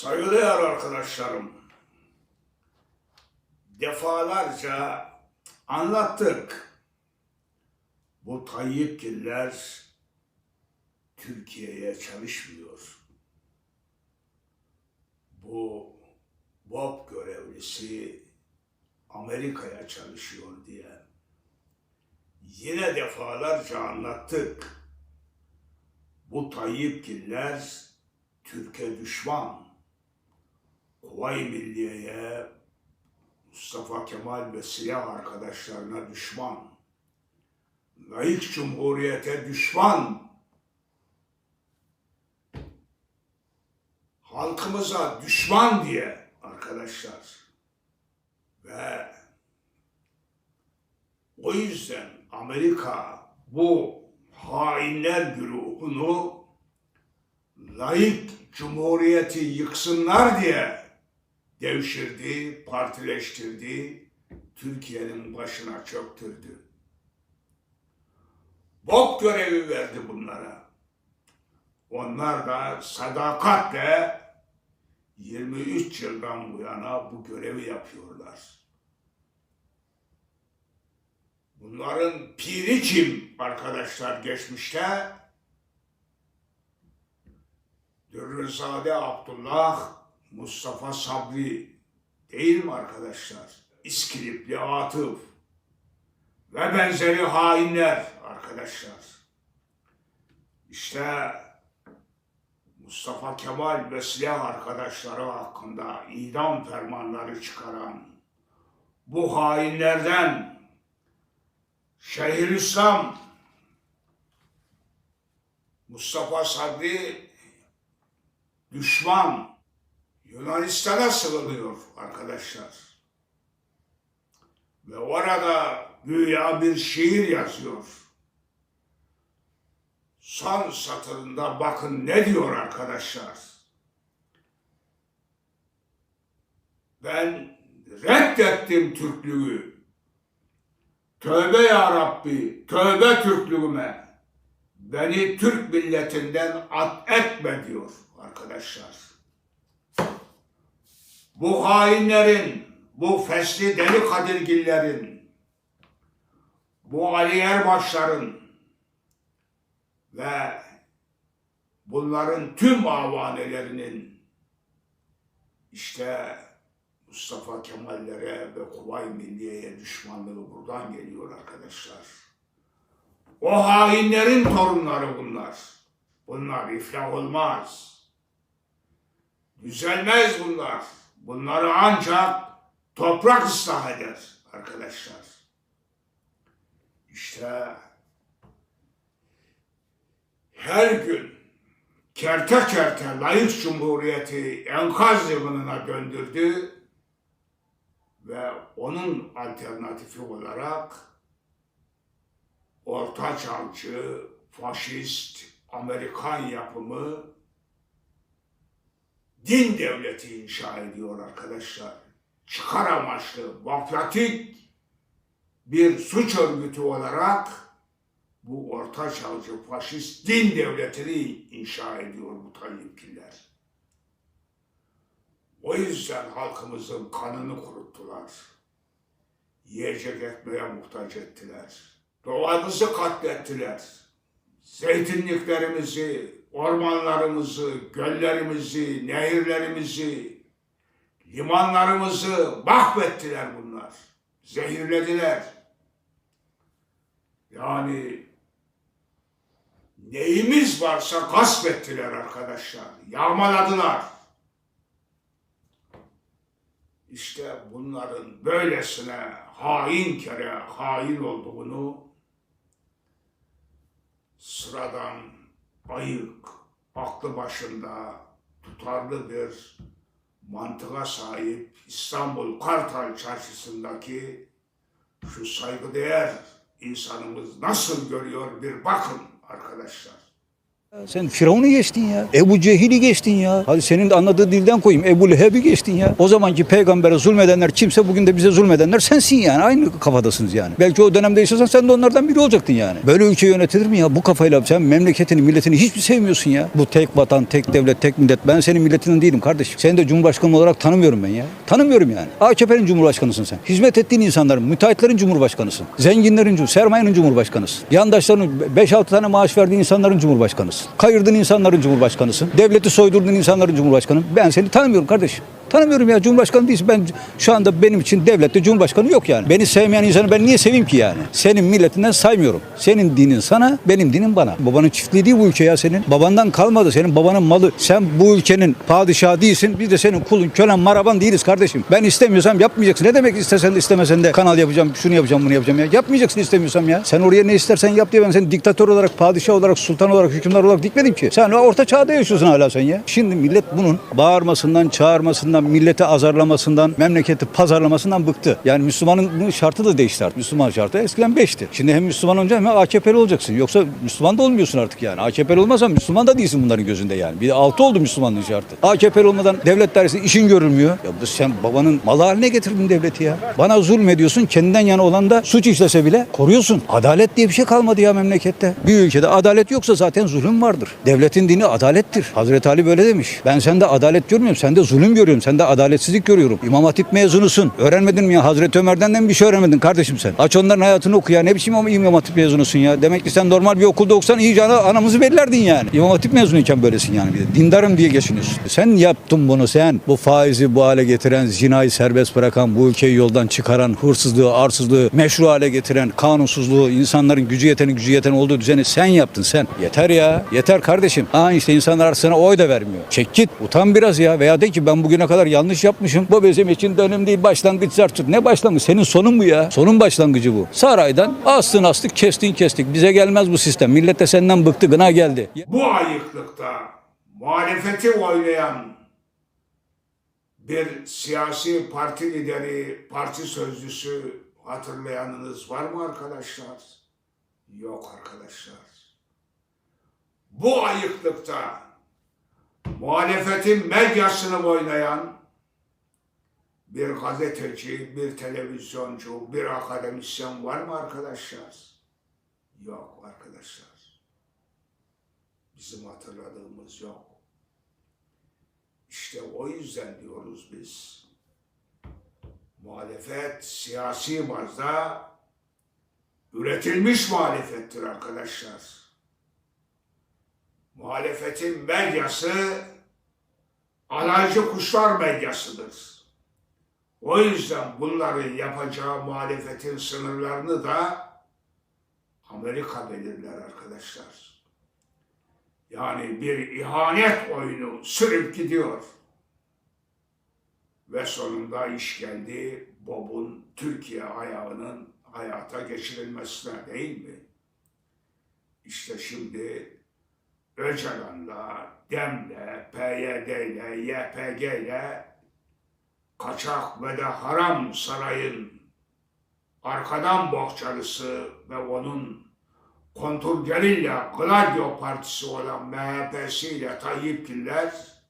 Saygıdeğer arkadaşlarım, defalarca anlattık. Bu Tayyipgiller Türkiye'ye çalışmıyor. Bu BOP görevlisi Amerika'ya çalışıyor diye. Yine defalarca anlattık. Bu Tayyipgiller Türkiye düşman. Kuvayi Milliye'ye, Mustafa Kemal ve silah arkadaşlarına düşman. Layık Cumhuriyete düşman. Halkımıza düşman diye arkadaşlar. Ve o yüzden Amerika bu hainler güruhunu layık cumhuriyeti yıksınlar diye devşirdi, partileştirdi, Türkiye'nin başına çöktürdü. Bok görevi verdi bunlara. Onlar da sadakatle 23 yıldan bu yana bu görevi yapıyorlar. Bunların piri kim arkadaşlar geçmişte? Dürrüzade Abdullah, Mustafa Sabri değil mi arkadaşlar? İskilipli Atıf ve benzeri hainler arkadaşlar. İşte Mustafa Kemal ve silah arkadaşları hakkında idam fermanları çıkaran bu hainlerden Şeyhülislam Mustafa Sabri düşman Yunanistan'a sığınıyor arkadaşlar. Ve orada güya bir şiir yazıyor. Son satırında bakın ne diyor arkadaşlar. Ben reddettim Türklüğü. Tövbe ya Rabbi, tövbe Türklüğüme. Beni Türk milletinden at etme diyor arkadaşlar. Bu hainlerin, bu fesli deli kadirgillerin, bu Ali Erbaşların ve bunların tüm avanelerinin işte Mustafa Kemal'lere ve Kuvayi Milliye'ye düşmanlığı buradan geliyor arkadaşlar. O hainlerin torunları bunlar. Bunlar iflah olmaz. Düzelmez bunlar. Bunları ancak toprak ıslah eder arkadaşlar. İşte her gün kerte kerte layık cumhuriyeti enkaz yığınına döndürdü ve onun alternatifi olarak orta çağcı, faşist, Amerikan yapımı din devleti inşa ediyor arkadaşlar. Çıkar amaçlı, mafyatik bir suç örgütü olarak bu orta çağcı faşist din devletini inşa ediyor bu Tayyipgiller. O yüzden halkımızın kanını kuruttular. Yiyecek ekmeğe muhtaç ettiler. Doğamızı katlettiler. Zeytinliklerimizi, ormanlarımızı, göllerimizi, nehirlerimizi, limanlarımızı mahvettiler bunlar. Zehirlediler. Yani neyimiz varsa gasp ettiler arkadaşlar. Yağmaladılar. İşte bunların böylesine hain kere hain olduğunu sıradan ayık, aklı başında tutarlı bir mantığa sahip İstanbul Kartal Çarşısı'ndaki şu saygıdeğer insanımız nasıl görüyor bir bakın arkadaşlar. Sen Firavun'u geçtin ya. Ebu Cehil'i geçtin ya. Hadi senin de anladığı dilden koyayım. Ebu Leheb'i geçtin ya. O zamanki peygambere zulmedenler kimse bugün de bize zulmedenler sensin yani. Aynı kafadasınız yani. Belki o dönemde yaşasan sen de onlardan biri olacaktın yani. Böyle ülke yönetilir mi ya? Bu kafayla sen memleketini, milletini hiç mi sevmiyorsun ya? Bu tek vatan, tek devlet, tek millet. Ben senin milletinden değilim kardeşim. Seni de Cumhurbaşkanı olarak tanımıyorum ben ya. Tanımıyorum yani. AKP'nin Cumhurbaşkanısın sen. Hizmet ettiğin insanların, müteahhitlerin Cumhurbaşkanısın. Zenginlerin, sermayenin Cumhurbaşkanısın. Yandaşların 5-6 tane maaş verdiğin insanların Cumhurbaşkanısın. Kayırdığın insanların Cumhurbaşkanısın. Devleti soydurduğun insanların Cumhurbaşkanı. Ben seni tanımıyorum kardeşim. Tanımıyorum ya Cumhurbaşkanı değilsin. Ben şu anda benim için devlette Cumhurbaşkanı yok yani. Beni sevmeyen insanı ben niye seveyim ki yani? Senin milletinden saymıyorum. Senin dinin sana, benim dinim bana. Babanın çiftliği değil bu ülke ya senin. Babandan kalmadı. Senin babanın malı. Sen bu ülkenin padişahı değilsin. Biz de senin kulun, kölen, maraban değiliz kardeşim. Ben istemiyorsam yapmayacaksın. Ne demek istesen de istemesen de kanal yapacağım, şunu yapacağım, bunu yapacağım ya. Yapmayacaksın istemiyorsam ya. Sen oraya ne istersen yap diye ben seni diktatör olarak, padişah olarak, sultan olarak, hükümdar olarak dikmedim ki. Sen orta çağda yaşıyorsun hala sen ya. Şimdi millet bunun bağırmasından, çağırmasından, milleti azarlamasından, memleketi pazarlamasından bıktı. Yani Müslümanın şartı da değişti artık. Müslüman şartı eskiden 5'ti. Şimdi hem Müslüman olacaksın hem AKP'li olacaksın. Yoksa Müslüman da olmuyorsun artık yani. AKP'li olmazsan Müslüman da değilsin bunların gözünde yani. Bir de 6 oldu Müslümanlığın şartı. AKP'li olmadan devlet dairesinde işin görülmüyor. Ya bu sen babanın malı haline getirdin devleti ya. Bana zulmediyorsun. Kendinden yana olan da suç işlese bile koruyorsun. Adalet diye bir şey kalmadı ya memlekette. Bir ülkede adalet yoksa zaten zulüm vardır. Devletin dini adalettir. Hazreti Ali böyle demiş. Ben sende adalet görmüyorum. Sende zulüm görüyorum. Sende adaletsizlik görüyorum. İmam Hatip mezunusun. Öğrenmedin mi ya? Hazreti Ömer'den de mi bir şey öğrenmedin kardeşim sen? Aç onların hayatını oku ya. Ne biçim ama İmam Hatip mezunusun ya? Demek ki sen normal bir okulda okusan iyice ana, anamızı belirlerdin yani. İmam Hatip mezunuyken böylesin yani bir de. Dindarım diye geçiniyorsun. Sen yaptın bunu sen. Bu faizi bu hale getiren, zinayı serbest bırakan, bu ülkeyi yoldan çıkaran, hırsızlığı, arsızlığı meşru hale getiren, kanunsuzluğu, insanların gücü yeteni gücü yeten olduğu düzeni sen yaptın sen. Yeter ya. Yeter kardeşim. Ha işte insanlar sana oy da vermiyor. Çek git. Utan biraz ya. Veya de ki ben bugüne kadar yanlış yapmışım. Bu bizim için dönem değil. Başlangıç zart. Ne başlangıç? Senin sonun bu ya. Sonun başlangıcı bu. Saraydan astın astık kestin kestik. Bize gelmez bu sistem. Millet de senden bıktı. Gına geldi. Bu ayıklıkta muhalefeti oylayan bir siyasi parti lideri, parti sözcüsü hatırlayanınız var mı arkadaşlar? Yok arkadaşlar. Bu ayıklıkta muhalefetin medyasını oynayan bir gazeteci, bir televizyoncu, bir akademisyen var mı arkadaşlar? Yok arkadaşlar. Bizim hatırladığımız yok. İşte o yüzden diyoruz biz. Muhalefet siyasi bazda üretilmiş muhalefettir arkadaşlar. Muhalefetin medyası alaycı kuşlar medyasıdır. O yüzden bunların yapacağı muhalefetin sınırlarını da Amerika belirler arkadaşlar. Yani bir ihanet oyunu sürüp gidiyor. Ve sonunda iş geldi Bob'un Türkiye ayağının hayata geçirilmesine değil mi? İşte şimdi Öcalan'la, DEM'le, PYD'yle, YPG'yle kaçak ve de haram sarayın arkadan bohçalısı ve onun konturgerilla Gladio Partisi olan MHP'siyle Tayyipgiller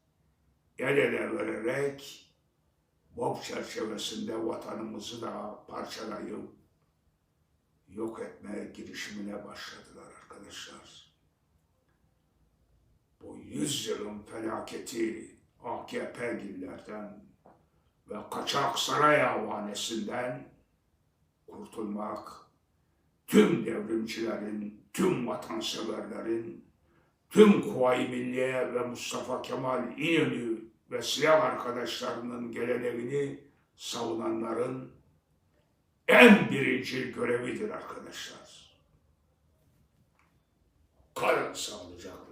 el ele vererek BOP çerçevesinde vatanımızı da parçalayıp yok etmeye girişimine başladılar arkadaşlar. Yüzyılın felaketi AKP'lilerden ve kaçak saray avanesinden kurtulmak tüm devrimcilerin, tüm vatanseverlerin, tüm Kuvayi Milliye ve Mustafa Kemal İnönü ve silah arkadaşlarının gelenekini savunanların en birinci görevidir arkadaşlar. Kalın sağlıcakla.